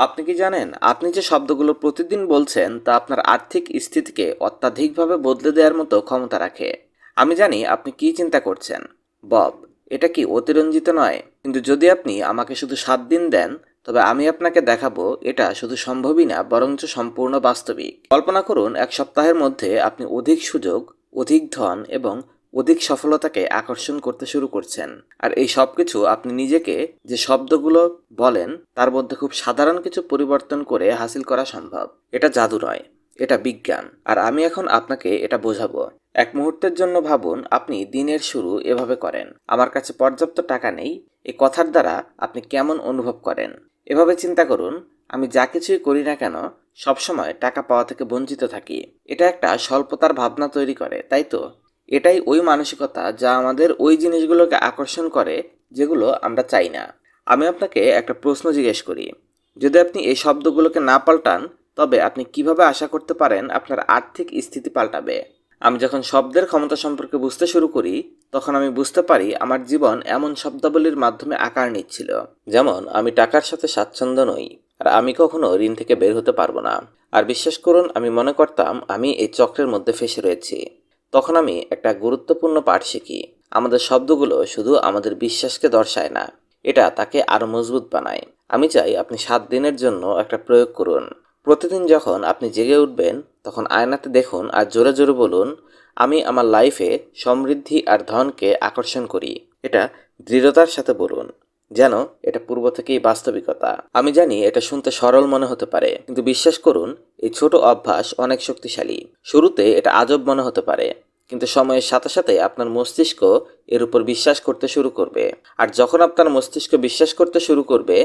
আপনি কি জানেন, আপনি যে শব্দগুলো প্রতিদিন বলছেন তা আপনার আর্থিক স্থিতিকে অত্যাধিকভাবে বদলে দেওয়ার মতো ক্ষমতা রাখে। আমি জানি আপনি কি চিন্তা করছেন। বব, এটা কি অতিরঞ্জিত নয়? কিন্তু যদি আপনি আমাকে শুধু সাত দিন দেন, তবে আমি আপনাকে দেখাবো এটা শুধু সম্ভবই না, বরঞ্চ সম্পূর্ণ বাস্তবিক। কল্পনা করুন, এক সপ্তাহের মধ্যে আপনি অধিক সুযোগ, অধিক ধন এবং অধিক সফলতাকে আকর্ষণ করতে শুরু করছেন। আর এই সব কিছু আপনি নিজেকে যে শব্দগুলো বলেন, তার মধ্যে খুব সাধারণ কিছু পরিবর্তন করে হাসিল করা সম্ভব। এটা জাদু নয়, এটা বিজ্ঞান। আর আমি এখন আপনাকে এটা বোঝাবো। এক মুহূর্তের জন্য ভাবুন, আপনি দিনের শুরু এভাবে করেন। আমার কাছে পর্যাপ্ত টাকা নেই এই কথার দ্বারা আপনি কেমন অনুভব করেন? এভাবে চিন্তা করুন, আমি যা কিছুই করি না কেন, সবসময় টাকা পাওয়া থেকে বঞ্চিত থাকি। এটা একটা স্বল্পতার ভাবনা তৈরি করে, তাই তো? এটাই ওই মানসিকতা যা আমাদের ওই জিনিসগুলোকে আকর্ষণ করে যেগুলো আমরা চাই না। আমি আপনাকে একটা প্রশ্ন জিজ্ঞেস করি। যদি আপনি এই শব্দগুলোকে না পাল্টান, তবে আপনি কীভাবে আশা করতে পারেন আপনার আর্থিক স্থিতি পাল্টাবে? আমি যখন শব্দের ক্ষমতা সম্পর্কে বুঝতে শুরু করি, তখন আমি বুঝতে পারি আমার জীবন এমন শব্দাবলীর মাধ্যমে আকার নিচ্ছিল। যেমন, আমি টাকার সাথে স্বাচ্ছন্দ্য নই, আর আমি কখনো ঋণ থেকে বের হতে পারব না। আর বিশ্বাস করুন, আমি মনে করতাম আমি এই চক্রের মধ্যে ফেসে রয়েছি। তখন আমি একটা গুরুত্বপূর্ণ পাঠ শিখি। আমাদের শব্দগুলো শুধু আমাদের বিশ্বাসকে দর্শায় না, এটা তাকে আরও মজবুত বানায়। আমি চাই আপনি সাত দিনের জন্য একটা প্রয়োগ করুন। প্রতিদিন যখন আপনি জেগে উঠবেন, তখন আয়নাতে দেখুন আর জোরে জোরে বলুন, আমি আমার লাইফে সমৃদ্ধি আর ধনকে আকর্ষণ করি। এটা দৃঢ়তার সাথে বলুন। যেন এটা পূর্ব থেকেই বাস্তবিকতা। আমি জানি এটা শুনতে সরল মনে হতে পারে, কিন্তু বিশ্বাস করুন, এই ছোট অভ্যাস অনেক শক্তিশালী। শুরুতে এটা আজব মনে হতে পারে, কিন্তু সময়ের সাথে সাথে আপনার মস্তিষ্ক এর উপর বিশ্বাস করতে শুরু করবে। আর যখন আপনার মস্তিষ্ক বিশ্বাস করতে শুরু করবে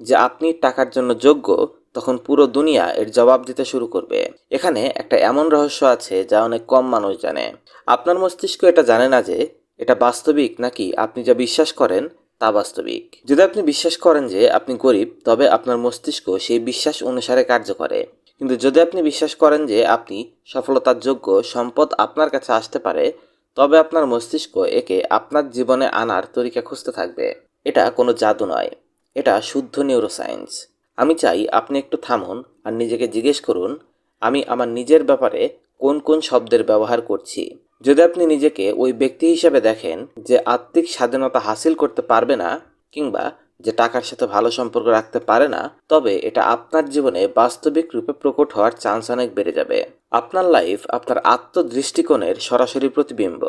যে আপনি টাকার জন্য যোগ্য, তখন পুরো দুনিয়া এর জবাব দিতে শুরু করবে। এখানে একটা এমন রহস্য আছে যা অনেক কম মানুষ জানে। আপনার মস্তিষ্ক এটা জানে না যে এটা বাস্তবিক নাকি আপনি যা বিশ্বাস করেন তা বাস্তবিক। যদি আপনি বিশ্বাস করেন যে আপনি গরিব, তবে আপনার মস্তিষ্ক সেই বিশ্বাস অনুসারে কার্য করে। কিন্তু যদি আপনি বিশ্বাস করেন যে আপনি সফলতার যোগ্য সম্পদ আপনার কাছে আসতে পারে, তবে আপনার মস্তিষ্ক একে আপনার জীবনে আনার তরিকা খুঁজতে থাকবে। এটা কোনো জাদু নয়। এটা শুদ্ধ নিউরোসায়েন্স আমি চাই আপনি একটু থামুন আর নিজেকে জিজ্ঞেস করুন, আমি আমার নিজের ব্যাপারে কোন কোন শব্দের ব্যবহার করছি। যদি আপনি নিজেকে ওই ব্যক্তি হিসেবে দেখেন যে আত্মিক স্বাধীনতা হাসিল করতে পারবে না কিংবা যে টাকার সাথে ভালো সম্পর্ক রাখতে পারে না, তবে এটা আপনার জীবনে বাস্তবিক রূপে প্রকট হওয়ার চান্স অনেক বেড়ে যাবে। আপনার লাইফ আপনার আত্মদৃষ্টিকোণের সরাসরি প্রতিবিম্ব।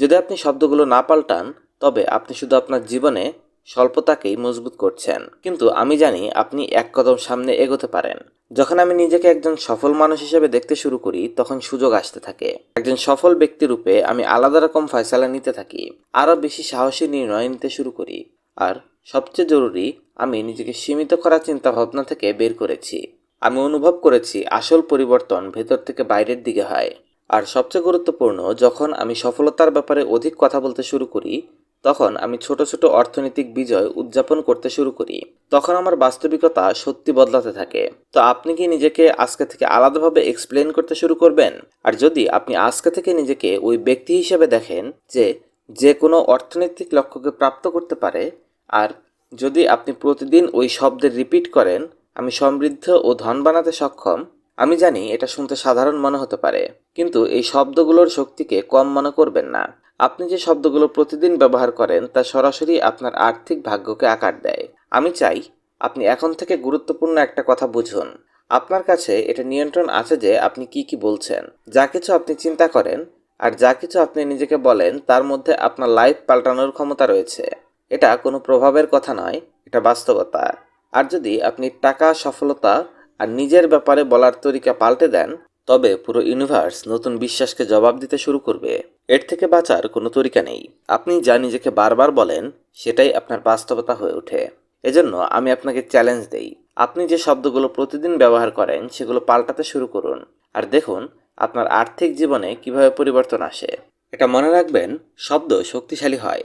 যদি আপনি শব্দগুলো না পাল্টান, তবে আপনি শুধু আপনার জীবনে স্বল্পতাকেই মজবুত করছেন। কিন্তু আমি জানি আপনি এক কদম সামনে এগোতে পারেন। যখন আমি নিজেকে একজন সফল মানুষ হিসেবে দেখতে শুরু করি, তখন সুযোগ আসতে থাকে। একজন সফল ব্যক্তি রূপে আমি আলাদা রকম ফয়সালা নিতে থাকি, আরও বেশি সাহসী নির্ণয় নিতে শুরু করি। আর সবচেয়ে জরুরি, আমি নিজেকে সীমিত করা চিন্তা ভাবনা থেকে বের করেছি। আমি অনুভব করেছি আসল পরিবর্তন ভেতর থেকে বাইরের দিকে হয়। আর সবচেয়ে গুরুত্বপূর্ণ, যখন আমি সফলতার ব্যাপারে অধিক কথা বলতে শুরু করি তখন আমি ছোট ছোট অর্থনৈতিক বিজয় উদযাপন করতে শুরু করি। তখন আমার বাস্তবিকতা সত্যি বদলাতে থাকে। তো আপনি কি নিজেকে আজকে থেকে আলাদাভাবে এক্সপ্লেন করতে শুরু করবেন? আর যদি আপনি আজকে থেকে নিজেকে ওই ব্যক্তি হিসেবে দেখেন যে যে কোনো অর্থনৈতিক লক্ষ্যকে প্রাপ্ত করতে পারে, আর যদি আপনি প্রতিদিন ওই শব্দের রিপিট করেন, আমি সমৃদ্ধ ও ধন বানাতে সক্ষম, আমি জানি এটা শুনতে সাধারণ মনে হতে পারে। কিন্তু এই শব্দগুলোর শক্তিকে কম মনে করবেন না। আপনি যে শব্দগুলো প্রতিদিন ব্যবহার করেন, তা সরাসরি আপনার আর্থিক ভাগ্যকে আকার দেয়। আমি চাই আপনি এখন থেকে গুরুত্বপূর্ণ একটা কথা বুঝুন। আপনার কাছে এটা নিয়ন্ত্রণ আছে যে আপনি কি কি বলছেন, যা কিছু আপনি চিন্তা করেন, আর যা কিছু আপনি নিজেকে বলেন, তার মধ্যে আপনার লাইফ পাল্টানোর ক্ষমতা রয়েছে। এটা কোনো প্রভাবের কথা নয়, এটা বাস্তবতা। আর যদি আপনি টাকা, সফলতা আর নিজের ব্যাপারে বলার তরিকা পাল্টে দেন তবে পুরো ইউনিভার্স নতুন বিশ্বাসকে জবাব দিতে শুরু করবে। এর থেকে বাঁচার কোনো তরিকা নেই। আপনি যা নিজেকে বারবার বলেন, সেটাই আপনার বাস্তবতা হয়ে ওঠে। এজন্য আমি আপনাকে চ্যালেঞ্জ দেই। আপনি যে শব্দগুলো প্রতিদিন ব্যবহার করেন, সেগুলো পাল্টাতে শুরু করুন। আর দেখুন, আপনার আর্থিক জীবনে কীভাবে পরিবর্তন আসে। এটা মনে রাখবেন, শব্দ শক্তিশালী হয়।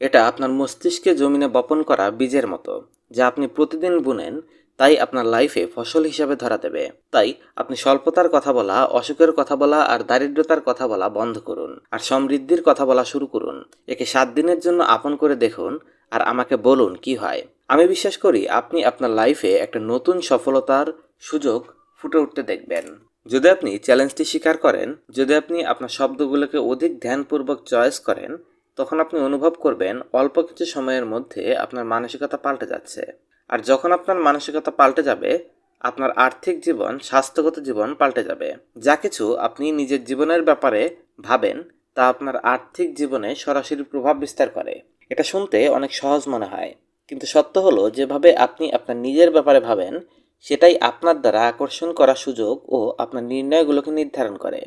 এটা আপনার মস্তিষ্কে জমিনে বপন করা বীজের মতো, যা আপনি প্রতিদিন বুনেন তাই আপনার লাইফে ফসল হিসাবে ধরা দেবে। তাই আপনি স্বল্পতার কথা বলা, অসুখের কথা বলা আর দারিদ্রতার কথা বলা বন্ধ করুন আর সমৃদ্ধির কথা বলা শুরু করুন। একে সাত দিনের জন্য আপন করে দেখুন আর আমাকে বলুন কি হয়। আমি বিশ্বাস করি আপনি আপনার লাইফে একটা নতুন সফলতার সুযোগ ফুটে উঠতে দেখবেন। যদি আপনি চ্যালেঞ্জটি স্বীকার করেন, যদি আপনি আপনার শব্দগুলোকে অধিক ধ্যানপূর্বক চয়েস করেন, তখন আপনি অনুভব করবেন অল্প কিছু সময়ের মধ্যে আপনার মানসিকতা পাল্টে যাচ্ছে। আর যখন আপনার মানসিকতা পাল্টে যাবে, আপনার আর্থিক জীবন, স্বাস্থ্যগত জীবন পাল্টে যাবে। যা কিছু আপনি নিজের জীবনের ব্যাপারে ভাবেন, তা আপনার আর্থিক জীবনে সরাসরি প্রভাব বিস্তার করে। এটা শুনতে অনেক সহজ মনে হয়। কিন্তু সত্য হলো, যেভাবে আপনি আপনার নিজের ব্যাপারে ভাবেন, সেটাই আপনার দ্বারা আকর্ষণ করা সুযোগ ও আপনার নির্ণয়গুলোকে নির্ধারণ করে।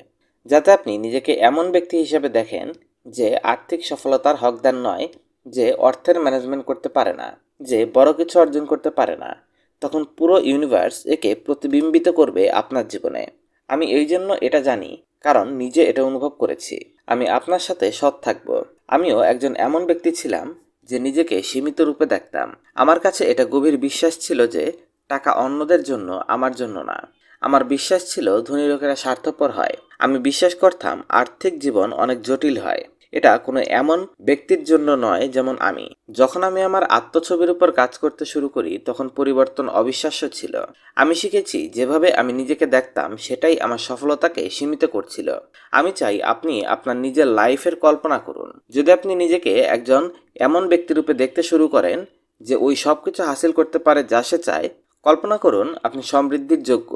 যাতে আপনি নিজেকে এমন ব্যক্তি হিসেবে দেখেন, যে আর্থিক সফলতার হকদার নয়, যে অর্থের ম্যানেজমেন্ট করতে পারে না। যে বড় কিছু অর্জন করতে পারে না, তখন পুরো ইউনিভার্স একে প্রতিবিম্বিত করবে আপনার জীবনে। আমি এই জন্য এটা জানি, কারণ নিজে এটা অনুভব করেছি। আমি আপনার সাথে সৎ থাকব। আমিও একজন এমন ব্যক্তি ছিলাম যে নিজেকে সীমিত রূপে দেখতাম। আমার কাছে এটা গভীর বিশ্বাস ছিল যে টাকা অন্যদের জন্য আমার জন্য না। আমার বিশ্বাস ছিল ধনী লোকেরা স্বার্থপর হয়। আমি বিশ্বাস করতাম আর্থিক জীবন অনেক জটিল হয়। এটা কোনো এমন ব্যক্তির জন্য নয় যেমন আমি। যখন আমি আমার আত্মছবির উপর কাজ করতে শুরু করি, তখন পরিবর্তন অবিশ্বাস্য ছিল। আমি শিখেছি, যেভাবে আমি নিজেকে দেখতাম, সেটাই আমার সফলতাকে সীমিত করছিল। আমি চাই আপনি আপনার নিজের লাইফের কল্পনা করুন। যদি আপনি নিজেকে একজন এমন ব্যক্তিরূপে দেখতে শুরু করেন, যে ওই সব কিছু হাসিল করতে পারে যা সে চায়, কল্পনা করুন আপনি সমৃদ্ধির যোগ্য।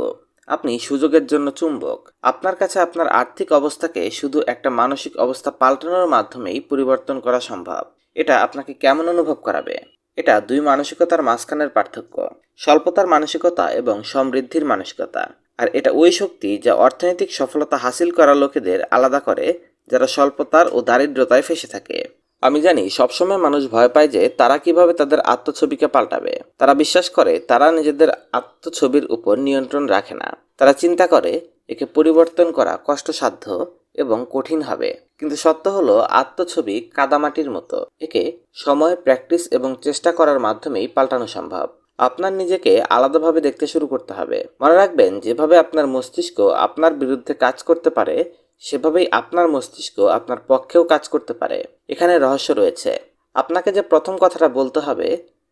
আপনি সুযোগের জন্য চুম্বক। আপনার কাছে আপনার আর্থিক অবস্থাকে শুধু একটা মানসিক অবস্থা পাল্টানোর মাধ্যমেই পরিবর্তন করা সম্ভব। এটা আপনাকে কেমন অনুভব করাবে? এটা দুই মানসিকতার মাঝখানের পার্থক্য। স্বল্পতার মানসিকতা এবং সমৃদ্ধির মানসিকতা। আর এটা ওই শক্তি যা অর্থনৈতিক সফলতা হাসিল করা লোকেদের আলাদা করে, যারা স্বল্পতার ও দারিদ্রতায় ফেসে থাকে। আমি জানি, সবসময় মানুষ ভয় পায় যে তারা কীভাবে তাদের আত্মছবিকে পাল্টাবে। তারা বিশ্বাস করে, তারা নিজেদের আত্মছবির উপর নিয়ন্ত্রণ রাখে না। তারা চিন্তা করে, একে পরিবর্তন করা কষ্টসাধ্য এবং কঠিন হবে। কিন্তু সত্য হলো, আত্মছবি কাদামাটির মতো। একে সময়, প্র্যাকটিস এবং চেষ্টা করার মাধ্যমেই পাল্টানো সম্ভব। আপনার নিজেকে আলাদাভাবে দেখতে শুরু করতে হবে। মনে রাখবেন, যেভাবে আপনার মস্তিষ্ক আপনার বিরুদ্ধে কাজ করতে পারে সেভাবেই আপনার মস্তিষ্ক আপনার পক্ষেও কাজ করতে পারে। এখানে রহস্য রয়েছে। আপনাকে যে প্রথম কথাটা বলতে হবে,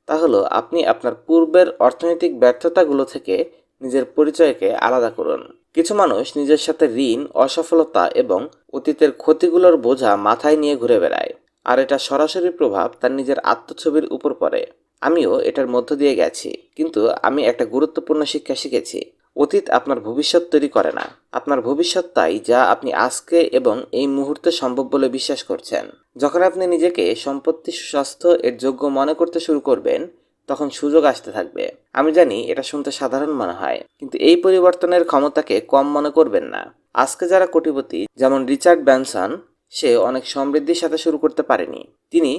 তা হলো আপনি আপনার পূর্বের অর্থনৈতিক ব্যর্থতাগুলো থেকে নিজের পরিচয়কে আলাদা করুন। কিছু মানুষ নিজের সাথে ঋণ, অসফলতা এবং অতীতের ক্ষতিগুলোর বোঝা মাথায় নিয়ে ঘুরে বেড়ায়, আর এটা সরাসরি প্রভাব তার নিজের আত্মছবির উপর পড়ে। আমিও এটার মধ্য দিয়ে গেছি, কিন্তু আমি একটা গুরুত্বপূর্ণ শিক্ষা শিখেছি। অতীত আপনার ভবিষ্যৎ তৈরি করে না। আপনার ভবিষ্যৎ তাই যা আপনি আজকে এবং এই মুহূর্তে সম্ভব বলে বিশ্বাস করছেন। যখন আপনি নিজেকে সম্পত্তি, সুস্বাস্থ্য এর যোগ্য মনে করতে শুরু করবেন, তখন সুযোগ আসতে থাকবে। আমি জানি এটা শুনতে সাধারণ মনে হয়, কিন্তু এই পরিবর্তনের ক্ষমতাকে কম মনে করবেন না। আজকে যারা কোটিপতি, যেমন রিচার্ড ব্যানসন, সে অনেক সমৃদ্ধির সাথে শুরু করতে পারেনি। তিনি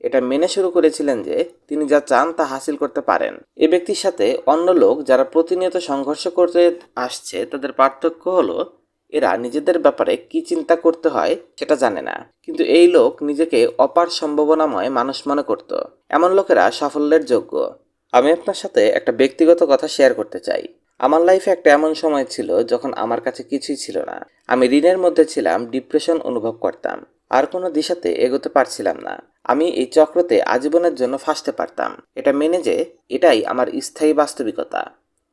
এটা মেনে শুরু করেছিলেন যে তিনি যা চান তা হাসিল করতে পারেন। এ ব্যক্তির সাথে অন্য লোক যারা প্রতিনিয়ত সংঘর্ষ করতে আসছে, তাদের পার্থক্য হলো এরা নিজেদের ব্যাপারে কি চিন্তা করতে হয় সেটা জানে না। কিন্তু এই লোক নিজেকে অপার সম্ভাবনাময় মানুষ মনে করত। এমন লোকেরা সাফল্যের যোগ্য। আমি আপনার সাথে একটা ব্যক্তিগত কথা শেয়ার করতে চাই। আমার লাইফে একটা এমন সময় ছিল যখন আমার কাছে কিছুই ছিল না। আমি ঋণের মধ্যে ছিলাম ডিপ্রেশন অনুভব করতাম। আর কোনো দিশাতে এগোতে পারছিলাম না। আমি এই চক্রতে আজীবনের জন্য ফাঁসতে পারতাম। এটা মেনে যে এটাই আমার স্থায়ী বাস্তবিকতা।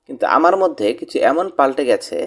কিন্তু আমার মধ্যে কিছু এমন পাল্টে গেছে,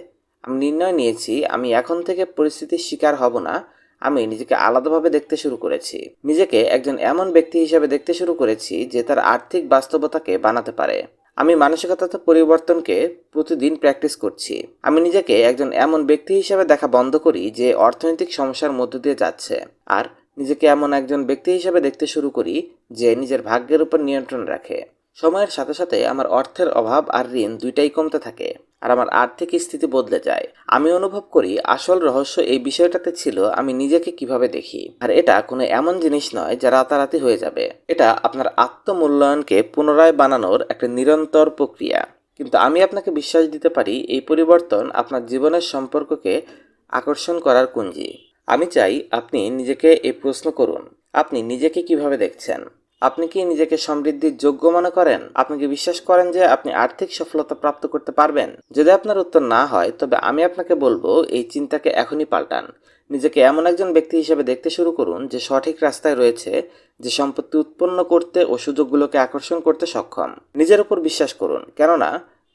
আমি নির্ণয় নিয়েছি, আমি এখন থেকে পরিস্থিতির শিকার হব না, আমি নিজেকে আলাদাভাবে দেখতে শুরু করেছি। নিজেকে একজন এমন ব্যক্তি হিসেবে দেখতে শুরু করেছি যে তার আর্থিক বাস্তবতাকে বানাতে পারে। আমি মানসিকতা পরিবর্তনকে প্রতিদিন প্র্যাকটিস করছি। আমি নিজেকে একজন এমন ব্যক্তি হিসেবে দেখা বন্ধ করি যে অর্থনৈতিক সমস্যার মধ্য দিয়ে যাচ্ছে। আর নিজেকে এমন একজন ব্যক্তি হিসেবে দেখতে শুরু করি যে নিজের ভাগ্যের উপর নিয়ন্ত্রণ রাখে। সময়ের সাথে সাথে আমার অর্থের অভাব আর ঋণ দুইটাই কমতে থাকে। আর আমার আর্থিক স্থিতি বদলে যায়। আমি অনুভব করি আসল রহস্য এই বিষয়টাতে ছিল আমি নিজেকে কীভাবে দেখি। আর এটা কোনো এমন জিনিস নয় যা রাতারাতি হয়ে যাবে। এটা আপনার আত্মমূল্যায়নকে পুনরায় বানানোর একটা নিরন্তর প্রক্রিয়া। কিন্তু আমি আপনাকে বিশ্বাস দিতে পারি এই পরিবর্তন আপনার জীবনের সম্পর্ককে আকর্ষণ করার কুঞ্জি। আমি চাই আপনি নিজেকে এই প্রশ্ন করুন। আপনি নিজেকে কীভাবে দেখছেন? আপনি কি নিজেকে সমৃদ্ধির যোগ্য মনে করেন? আপনি কি বিশ্বাস করেন যে আপনি আর্থিক সফলতা প্রাপ্ত করতে পারবেন? যদি আপনার উত্তর না হয়, তবে আমি আপনাকে বলব, এই চিন্তাকে এখনই পাল্টান। নিজেকে এমন একজন ব্যক্তি হিসেবে দেখতে শুরু করুন, যে সঠিক রাস্তায় রয়েছে, যে সম্পত্তি উৎপন্ন করতে ও সুযোগগুলোকে আকর্ষণ করতে সক্ষম। নিজের উপর বিশ্বাস করুন, কেননা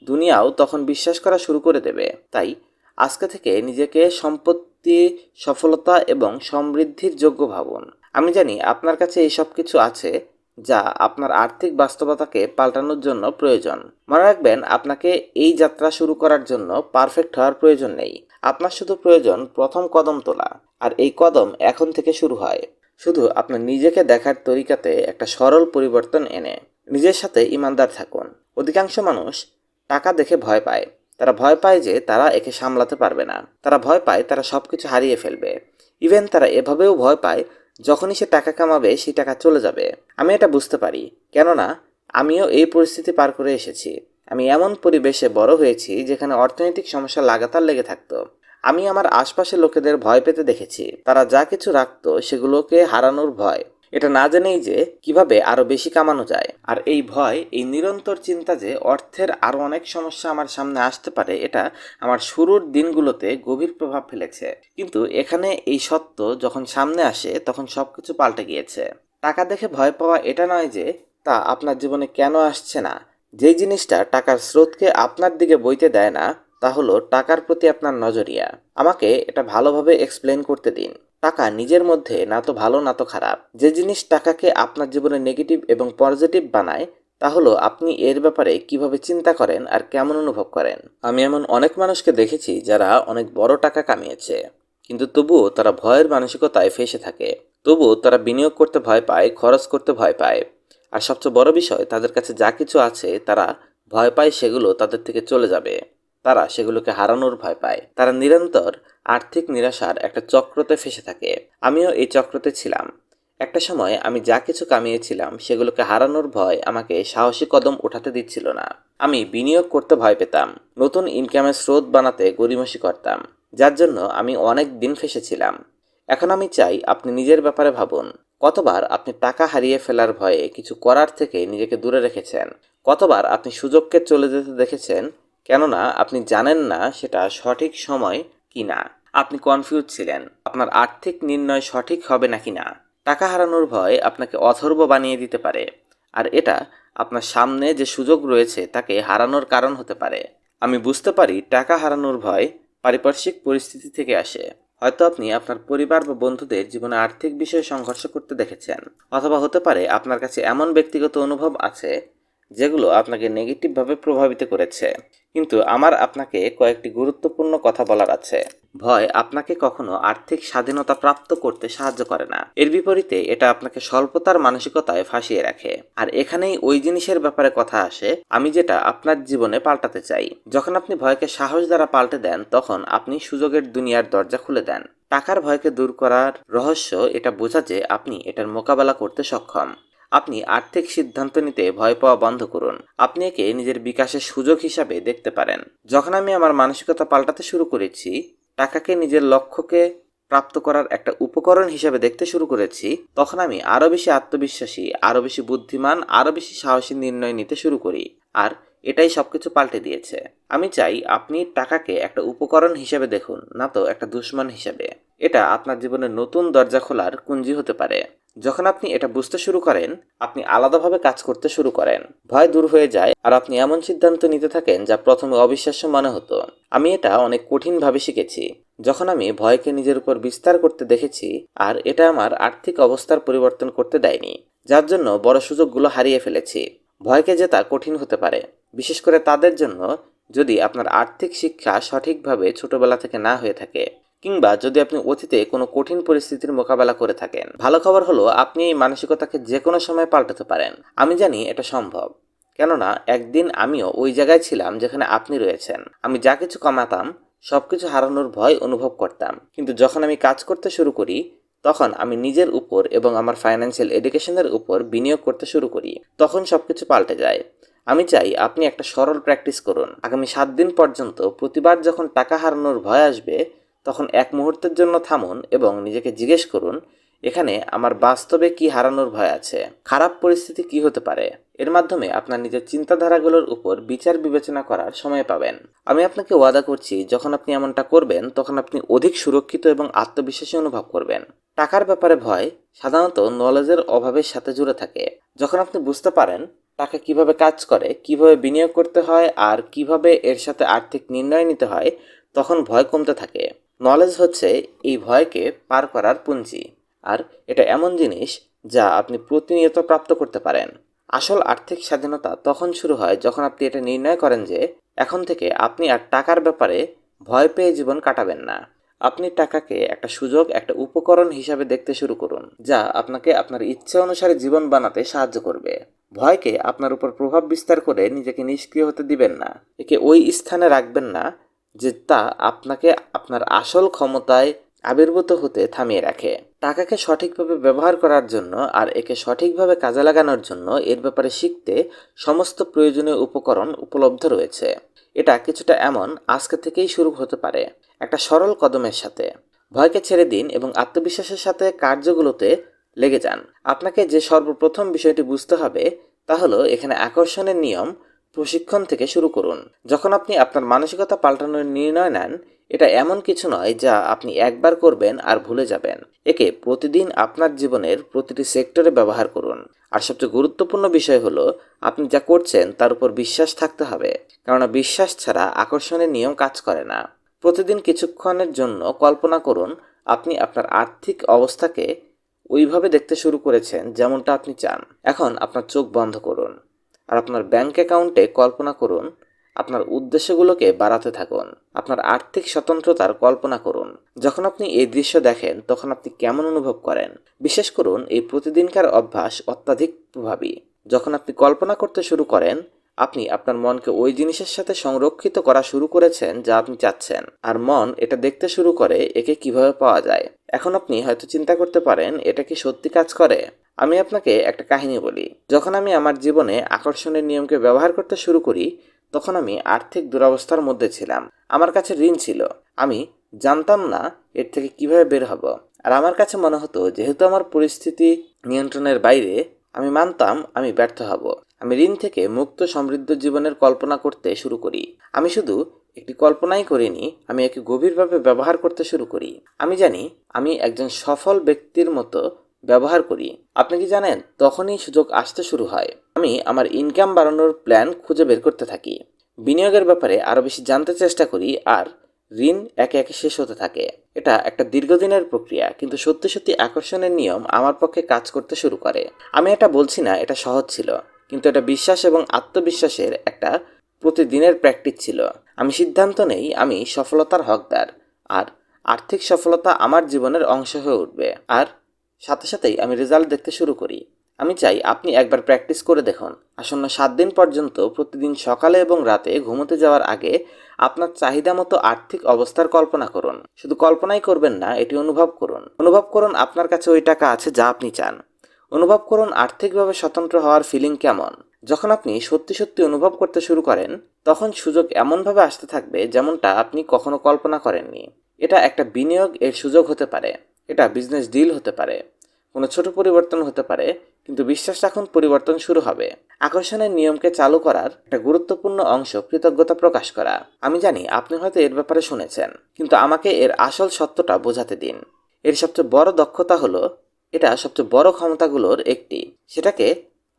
দুনিয়াও তখন বিশ্বাস করা শুরু করে দেবে। তাই আজকে থেকে নিজেকে সম্পত্তি, সফলতা এবং সমৃদ্ধির যোগ্য ভাবুন। আমি জানি আপনার কাছে এই সব কিছু আছে যা আপনার আর্থিক বাস্তবতাকে পাল্টানোর জন্য প্রয়োজন। মনে রাখবেন, আপনাকে এই যাত্রা শুরু করার জন্য পারফেক্ট হওয়ার প্রয়োজন নেই। আপনার শুধু প্রয়োজন প্রথম কদম তোলা, আর এই কদম এখন থেকে শুরু হয়। শুধু আপনার নিজেকে দেখার তরিকাতে একটা সরল পরিবর্তন এনে নিজের সাথে ইমানদার থাকুন। অধিকাংশ মানুষ টাকা দেখে ভয় পায়। তারা ভয় পায় যে তারা একে সামলাতে পারবে না। তারা ভয় পায় তারা সব কিছু হারিয়ে ফেলবে। ইভেন তারা এভাবেও ভয় পায় যখনই সে টাকা কামাবে, সেই টাকা চলে যাবে। আমি এটা বুঝতে পারি। কেননা, আমিও এই পরিস্থিতি পার করে এসেছি। আমি এমন পরিবেশে বড় হয়েছি যেখানে অর্থনৈতিক সমস্যা লাগাতার লেগে থাকতো। আমি আমার আশপাশের লোকেদের ভয় পেতে দেখেছি। তারা যা কিছু রাখতো, সেগুলোকে হারানোর ভয়। এটা না জেনেই যে কীভাবে আরও বেশি কামানো যায়। আর এই ভয়, এই নিরন্তর চিন্তা যে অর্থের আরও অনেক সমস্যা আমার সামনে আসতে পারে, এটা আমার শুরুর দিনগুলোতে গভীর প্রভাব ফেলেছে। কিন্তু এখানে এই সত্য যখন সামনে আসে, তখন সবকিছু পাল্টে গিয়েছে। টাকা দেখে ভয় পাওয়া এটা নয় যে, তা আপনার জীবনে কেন আসছে না? যেই জিনিসটা টাকার স্রোতকে আপনার দিকে বইতে দেয় না, তা হলো টাকার প্রতি আপনার নজরিয়া। আমাকে এটা ভালোভাবে এক্সপ্লেন করতে দিন। টাকা নিজের মধ্যে না তো ভালো, না তো খারাপ। যে জিনিস টাকাকে আপনার জীবনে নেগেটিভ এবং পজিটিভ বানায়, তা হলো আপনি এর ব্যাপারে কীভাবে চিন্তা করেন আর কেমন অনুভব করেন। আমি এমন অনেক মানুষকে দেখেছি যারা অনেক বড় টাকা কামিয়েছে, কিন্তু তবুও তারা ভয়ের মানসিকতায় ফেসে থাকে। তবুও তারা বিনিয়োগ করতে ভয় পায়, খরচ করতে ভয় পায়। আর সবচেয়ে বড় বিষয়, তাদের কাছে যা কিছু আছে, তারা ভয় পায় সেগুলো তাদের থেকে চলে যাবে। তারা সেগুলোকে হারানোর ভয় পায়। তারা নিরন্তর আর্থিক নিরাশার একটা চক্রতে ফেসে থাকে। আমিও এই চক্রতে ছিলাম। একটা সময় আমি যা কিছু কামিয়েছিলাম সেগুলোকে হারানোর ভয় আমাকে সাহসী কদম উঠাতে দিচ্ছিল না। আমি বিনিয়োগ করতে ভয় পেতাম। নতুন ইনকামের স্রোত বানাতে গরিমসি করতাম। যার জন্য আমি অনেক দিন ফেসেছিলাম। এখন আমি চাই আপনি নিজের ব্যাপারে ভাবুন। কতবার আপনি টাকা হারিয়ে ফেলার ভয়ে কিছু করার থেকে নিজেকে দূরে রেখেছেন? কতবার আপনি সুযোগকে চলে যেতে দেখেছেন? কেননা আপনি জানেন না সেটা সঠিক সময় কি না আপনি কনফিউজ ছিলেন, আপনার আর্থিক নির্ণয় সঠিক হবে নাকি না। টাকা হারানোর ভয় আপনাকে অথর্ব বানিয়ে দিতে পারে, আর এটা আপনার সামনে যে সুযোগ রয়েছে তাকে হারানোর কারণ হতে পারে। আমি বুঝতে পারি টাকা হারানোর ভয় পারিপার্শ্বিক পরিস্থিতি থেকে আসে। হয়তো আপনি আপনার পরিবার বা বন্ধুদের জীবনে আর্থিক বিষয়ে সংঘর্ষ করতে দেখেছেন, অথবা হতে পারে আপনার কাছে এমন ব্যক্তিগত অনুভব আছে যেগুলো আপনাকে নেগেটিভভাবে প্রভাবিত করেছে। কিন্তু আমার আপনাকে কয়েকটি গুরুত্বপূর্ণ কথা বলার আছে। ভয় আপনাকে কখনো আর্থিক স্বাধীনতা প্রাপ্ত করতে সাহায্য করে না। এর বিপরীতে এটা আপনাকে স্বল্পতার মানসিকতায় ফাঁসিয়ে রাখে। আর এখানেই ওই জিনিসের ব্যাপারে কথা আসে, আমি যেটা আপনার জীবনে পাল্টাতে চাই। যখন আপনি ভয়কে সাহস দ্বারা পাল্টে দেন, তখন আপনি সুযোগের দুনিয়ার দরজা খুলে দেন। টাকার ভয়কে দূর করার রহস্য এটা বোঝা যে আপনি এটার মোকাবেলা করতে সক্ষম। আপনি আর্থিক সিদ্ধান্ত নিতে ভয় পাওয়া বন্ধ করুন। আপনি একে নিজের বিকাশের সুযোগ হিসাবে দেখতে পারেন। যখন আমি আমার মানসিকতা পাল্টাতে শুরু করেছি, টাকাকে নিজের লক্ষ্যকে প্রাপ্ত করার একটা উপকরণ হিসেবে দেখতে শুরু করেছি, তখন আমি আরও বেশি আত্মবিশ্বাসী, আরও বেশি বুদ্ধিমান, আরও বেশি সাহসী নির্ণয় নিতে শুরু করি। আর এটাই সব কিছু পাল্টে দিয়েছে। আমি চাই আপনি টাকাকে একটা উপকরণ হিসেবে দেখুন, না তো একটা দুশ্মন হিসেবে। এটা আপনার জীবনে নতুন দরজা খোলার কুঞ্জি হতে পারে। যখন আপনি এটা বুঝতে শুরু করেন, আপনি আলাদাভাবে কাজ করতে শুরু করেন। ভয় দূর হয়ে যায় আর আপনি এমন সিদ্ধান্ত নিতে থাকেন যা প্রথমে অবিশ্বাস্য মনে হতো। আমি এটা অনেক কঠিনভাবে শিখেছি। যখন আমি ভয়কে নিজের উপর বিস্তার করতে দেখেছি, আর এটা আমার আর্থিক অবস্থার পরিবর্তন করতে দেয়নি, যার জন্য বড় সুযোগগুলো হারিয়ে ফেলেছি। ভয়কে জেতা কঠিন হতে পারে, বিশেষ করে তাদের জন্য যদি আপনার আর্থিক শিক্ষা সঠিকভাবে ছোটবেলা থেকে না হয়ে থাকে। কিংবা যদি আপনি অতীতে কোনো কঠিন পরিস্থিতির মোকাবেলা করে থাকেন, ভালো খবর হলো আপনি এই মানসিকতাকে যে কোনো সময় পাল্টাতে পারেন। আমি জানি এটা সম্ভব। কেননা, একদিন আমিও ওই জায়গায় ছিলাম যেখানে আপনি রয়েছেন। আমি যা কিছু কমাতাম সব কিছু হারানোর ভয় অনুভব করতাম। কিন্তু যখন আমি কাজ করতে শুরু করি, তখন আমি নিজের উপর এবং আমার ফাইন্যান্সিয়াল এডুকেশনের উপর বিনিয়োগ করতে শুরু করি। তখন সব কিছু পাল্টে যায়। আমি চাই আপনি একটা সরল প্র্যাকটিস করুন। আগামী সাত দিন পর্যন্ত প্রতিবার যখন টাকা হারানোর ভয় আসবে তখন এক মুহূর্তের জন্য থামুন এবং নিজেকে জিজ্ঞেস করুন, এখানে আমার বাস্তবে কি হারানোর ভয় আছে? খারাপ পরিস্থিতি কি হতে পারে? এর মাধ্যমে আপনার নিজের চিন্তাধারাগুলোর উপর বিচার বিবেচনা করার সময় পাবেন। আমি আপনাকে ওয়াদা করছি, যখন আপনি এমনটা করবেন, তখন আপনি অধিক সুরক্ষিত এবং আত্মবিশ্বাসী অনুভব করবেন। টাকার ব্যাপারে ভয় সাধারণত নলেজের অভাবের সাথে জুড়ে থাকে। যখন আপনি বুঝতে পারেন টাকা কীভাবে কাজ করে, কীভাবে বিনিয়োগ করতে হয় আর কীভাবে এর সাথে আর্থিক নির্ণয় নিতে হয়, তখন ভয় কমতে থাকে। নলেজ হচ্ছে এই ভয়কে পার করার পুঁজি আর এটা এমন জিনিস যা আপনি প্রতিনিয়ত প্রাপ্ত করতে পারেন। আসল আর্থিক স্বাধীনতা তখন শুরু হয় যখন আপনি এটা নির্ণয় করেন যে এখন থেকে আপনি আর টাকার ব্যাপারে ভয় পেয়ে জীবন কাটাবেন না। আপনি টাকাকে একটা সুযোগ, একটা উপকরণ হিসাবে দেখতে শুরু করুন, যা আপনাকে আপনার ইচ্ছে অনুসারে জীবন বানাতে সাহায্য করবে। ভয়কে আপনার উপর প্রভাব বিস্তার করে নিজেকে নিষ্ক্রিয় হতে দিবেন না, একে ওই স্থানে রাখবেন না যে তা আপনাকে আপনার আসল ক্ষমতায় আবির্ভূত হতে থামিয়ে রাখে। টাকাকে সঠিকভাবে ব্যবহার করার জন্য আর একে সঠিকভাবে কাজে লাগানোর জন্য এর ব্যাপারে শিখতে সমস্ত প্রয়োজনীয় উপকরণ উপলব্ধ রয়েছে। এটা কিছুটা এমন আজকে থেকেই শুরু হতে পারে। একটা সরল কদমের সাথে। ভয়কে ছেড়ে দিন এবং আত্মবিশ্বাসের সাথে কার্যগুলোতে লেগে যান। আপনাকে যে সর্বপ্রথম বিষয়টি বুঝতে হবে তা হলো এখানে আকর্ষণের নিয়ম প্রশিক্ষণ থেকে শুরু করুন। যখন আপনি আপনার মানসিকতা পাল্টানোর নির্ণয় নেন, এটা এমন কিছু নয় যা আপনি একবার করবেন আর ভুলে যাবেন। একে প্রতিদিন আপনার জীবনের প্রতিটি সেক্টরে ব্যবহার করুন। আর সবচেয়ে গুরুত্বপূর্ণ বিষয় হলো, আপনি যা করছেন তার উপর বিশ্বাস থাকতে হবে, কেননা বিশ্বাস ছাড়া আকর্ষণের নিয়ম কাজ করে না। প্রতিদিন কিছুক্ষণের জন্য কল্পনা করুন, আপনি আপনার আর্থিক অবস্থাকে ওইভাবে দেখতে শুরু করেছেন যেমনটা আপনি চান। এখন আপনার চোখ বন্ধ করুন। আর আপনার ব্যাংক অ্যাকাউন্টে কল্পনা করুন, আপনার উদ্দেশ্যগুলোকে বাড়াতে থাকুন, আপনার আর্থিক স্বতন্ত্রতার কল্পনা করুন। যখন আপনি এই দৃশ্য দেখেন, তখন আপনি কেমন অনুভব করেন? বিশেষ করুন, এই প্রতিদিনকার অভ্যাস অত্যাধিক প্রভাবী। যখন আপনি কল্পনা করতে শুরু করেন, আপনি আপনার মনকে ওই জিনিসের সাথে সংরক্ষিত করা শুরু করেছেন যা আপনি চাচ্ছেন। আর মন এটা দেখতে শুরু করে একে কীভাবে পাওয়া যায়। এখন আপনি হয়তো চিন্তা করতে পারেন, এটা কি সত্যি কাজ করে? আমি আপনাকে একটা কাহিনী বলি। যখন আমি আমার জীবনে আকর্ষণের নিয়মকে ব্যবহার করতে শুরু করি, তখন আমি আর্থিক দুরবস্থার মধ্যে ছিলাম। আমার কাছে ঋণ ছিল। আমি জানতাম না এর থেকে কীভাবে বের হব। আর আমার কাছে মনে হতো, যেহেতু আমার পরিস্থিতি নিয়ন্ত্রণের বাইরে, আমি মানতাম আমি ব্যর্থ হব। আমি ঋণ থেকে মুক্ত সমৃদ্ধ জীবনের কল্পনা করতে শুরু করি। আমি শুধু একটি কল্পনাই করিনি, আমি একে গভীরভাবে ব্যবহার করতে শুরু করি। আমি জানি, আমি একজন সফল ব্যক্তির মতো ব্যবহার করি। আপনি কি জানেন, তখনই সুযোগ আসতে শুরু হয়। আমি আমার ইনকাম বাড়ানোর প্ল্যান খুঁজে বের করতে থাকি। বিনিয়োগের ব্যাপারে আরও বেশি জানতে চেষ্টা করি আর ঋণ একে একে শেষ হতে থাকে। এটা একটা দীর্ঘদিনের প্রক্রিয়া, কিন্তু সত্যি সত্যি আকর্ষণের নিয়ম আমার পক্ষে কাজ করতে শুরু করে। আমি এটা বলছি না, এটা সহজ ছিল, কিন্তু এটা বিশ্বাস এবং আত্মবিশ্বাসের একটা প্রতিদিনের প্র্যাকটিস ছিল। আমি সিদ্ধান্ত নেই, আমি সফলতার হকদার, আর আর্থিক সফলতা আমার জীবনের অংশ হয়ে উঠবে। আর সাথে সাথেই আমি রেজাল্ট দেখতে শুরু করি। আমি চাই আপনি একবার প্র্যাকটিস করে দেখুন। আসন্ন সাত দিন পর্যন্ত প্রতিদিন সকালে এবং রাতে ঘুমোতে যাওয়ার আগে আপনার চাহিদা মতো আর্থিক অবস্থার কল্পনা করুন। শুধু কল্পনাই করবেন না, এটি অনুভব করুন। অনুভব করুন আপনার কাছে ওই টাকা আছে যা আপনি চান। অনুভব করুন আর্থিকভাবে স্বতন্ত্র হওয়ার ফিলিং কেমন। যখন আপনি সত্যি সত্যি অনুভব করতে শুরু করেন, তখন সুযোগ এমনভাবে আসতে থাকবে যেমনটা আপনি কখনো কল্পনা করেননি। এটা একটা বিনিয়োগ, এর সুযোগ হতে পারে। এটা বিজনেস ডিল হতে পারে, কোনো ছোট পরিবর্তন হতে পারে, কিন্তু বিশ্বাস রাখুন পরিবর্তন শুরু হবে। আকর্ষণের নিয়মকে চালু করার একটা গুরুত্বপূর্ণ অংশ কৃতজ্ঞতা প্রকাশ করা। আমি জানি আপনি হয়তো এর ব্যাপারে শুনেছেন, কিন্তু আমাকে এর আসল সত্যটা বোঝাতে দিন। এর সবচেয়ে বড় দক্ষতা হলো, এটা সবচেয়ে বড় ক্ষমতাগুলোর একটি। সেটাকে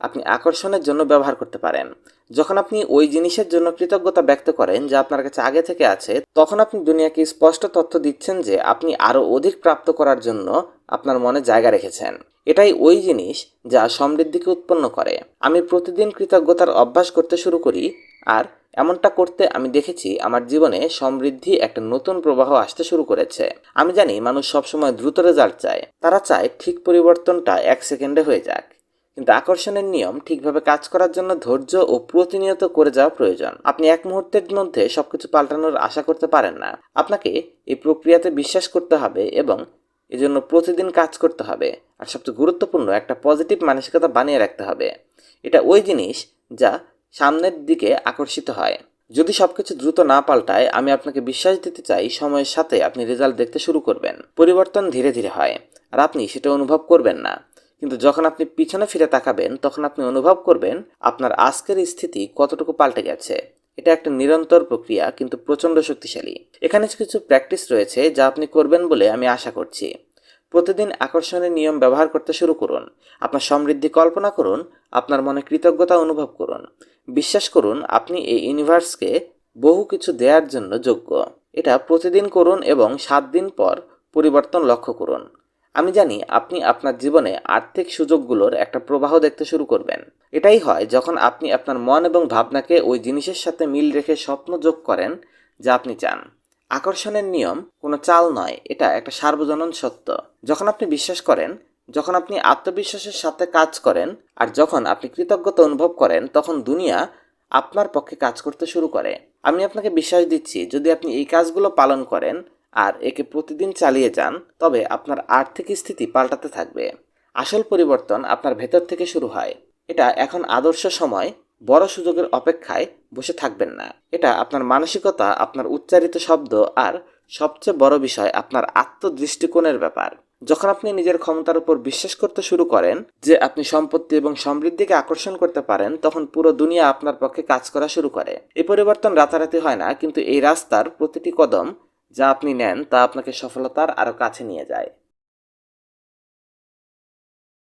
আপনি আকর্ষণের জন্য ব্যবহার করতে পারেন। যখন আপনি ওই জিনিসের জন্য কৃতজ্ঞতা ব্যক্ত করেন যা আপনার কাছে আগে থেকে আছে, তখন আপনি দুনিয়াকে স্পষ্ট তথ্য দিচ্ছেন যে আপনি আরও অধিক প্রাপ্ত করার জন্য আপনার মনে জায়গা রেখেছেন। এটাই ওই জিনিস যা সমৃদ্ধিকে উৎপন্ন করে। আমি প্রতিদিন কৃতজ্ঞতার অভ্যাস করতে শুরু করি, আর এমনটা করতে আমি দেখেছি আমার জীবনে সমৃদ্ধি একটা নতুন প্রবাহ আসতে শুরু করেছে। আমি জানি মানুষ সবসময় দ্রুত রেজাল্ট চায়। তারা চায় ঠিক পরিবর্তনটা এক সেকেন্ডে হয়ে যাক। কিন্তু আকর্ষণের নিয়ম ঠিকভাবে কাজ করার জন্য ধৈর্য ও প্রতিনিয়ত করে যাওয়া প্রয়োজন। আপনি এক মুহূর্তের মধ্যে সবকিছু পাল্টানোর আশা করতে পারেন না। আপনাকে এই প্রক্রিয়াতে বিশ্বাস করতে হবে এবং এজন্য প্রতিদিন কাজ করতে হবে। আর সবচেয়ে গুরুত্বপূর্ণ, একটা পজিটিভ মানসিকতা বানিয়ে রাখতে হবে। এটা ওই জিনিস যা সামনের দিকে আকর্ষিত হয়। যদি সব কিছু দ্রুত না পাল্টায়, আমি আপনাকে বিশ্বাস দিতে চাই, সময়ের সাথে আপনি রেজাল্ট দেখতে শুরু করবেন। পরিবর্তন ধীরে ধীরে হয়। আর আপনি সেটা অনুভব করবেন না। কিন্তু যখন আপনি পিছনে ফিরে তাকাবেন, তখন আপনি অনুভব করবেন আপনার আজকের স্থিতি কতটুকু পাল্টে গেছে। এটা একটা নিরন্তর প্রক্রিয়া, কিন্তু প্রচণ্ড শক্তিশালী। এখানে কিছু প্র্যাকটিস রয়েছে যা আপনি করবেন বলে আমি আশা করছি। প্রতিদিন আকর্ষণের নিয়ম ব্যবহার করতে শুরু করুন। আপনার সমৃদ্ধি কল্পনা করুন, আপনার মনে কৃতজ্ঞতা অনুভব করুন। বিশ্বাস করুন, আপনি এই ইউনিভার্সকে বহু কিছু দেওয়ার জন্য যোগ্য। এটা প্রতিদিন করুন এবং সাত দিন পর পরিবর্তন লক্ষ্য করুন। আমি জানি আপনি আপনার জীবনে আর্থিক সুযোগগুলোর একটা প্রবাহ দেখতে শুরু করবেন। এটাই হয় যখন আপনি আপনার মন এবং ভাবনাকে ওই জিনিসের সাথে মিল রেখে স্বপ্ন যোগ করেন যা আপনি চান। আকর্ষণের নিয়ম কোনো চাল নয়, এটা একটা সার্বজনীন সত্য। যখন আপনি বিশ্বাস করেন, যখন আপনি আত্মবিশ্বাসের সাথে কাজ করেন, আর যখন আপনি কৃতজ্ঞতা অনুভব করেন, তখন দুনিয়া আপনার পক্ষে কাজ করতে শুরু করে। আমি আপনাকে বিশ্বাস দিচ্ছি, যদি আপনি এই কাজগুলো পালন করেন আর একে প্রতিদিন চালিয়ে যান, তবে আপনার আর্থিক স্থিতি পাল্টাতে থাকবে। আসল পরিবর্তন আপনার ভেতর থেকে শুরু হয়। এটা এখন আদর্শ সময়, বড় সুযোগের অপেক্ষায় বসে থাকবেন না। এটা আপনার মানসিকতা, আপনার উচ্চারিত শব্দ আর সবচেয়ে বড় বিষয় আপনার আত্মদৃষ্টিকোণের ব্যাপার। যখন আপনি নিজের ক্ষমতার উপর বিশ্বাস করতে শুরু করেন, যে আপনি সম্পত্তি এবং সমৃদ্ধিকে আকর্ষণ করতে পারেন, তখন পুরো দুনিয়া আপনার পক্ষে কাজ করা শুরু করে। এই পরিবর্তন রাতারাতি হয় না, কিন্তু এই রাস্তার প্রতিটি কদম যা আপনি নেন তা আপনাকে সফলতার আরও কাছে নিয়ে যায়।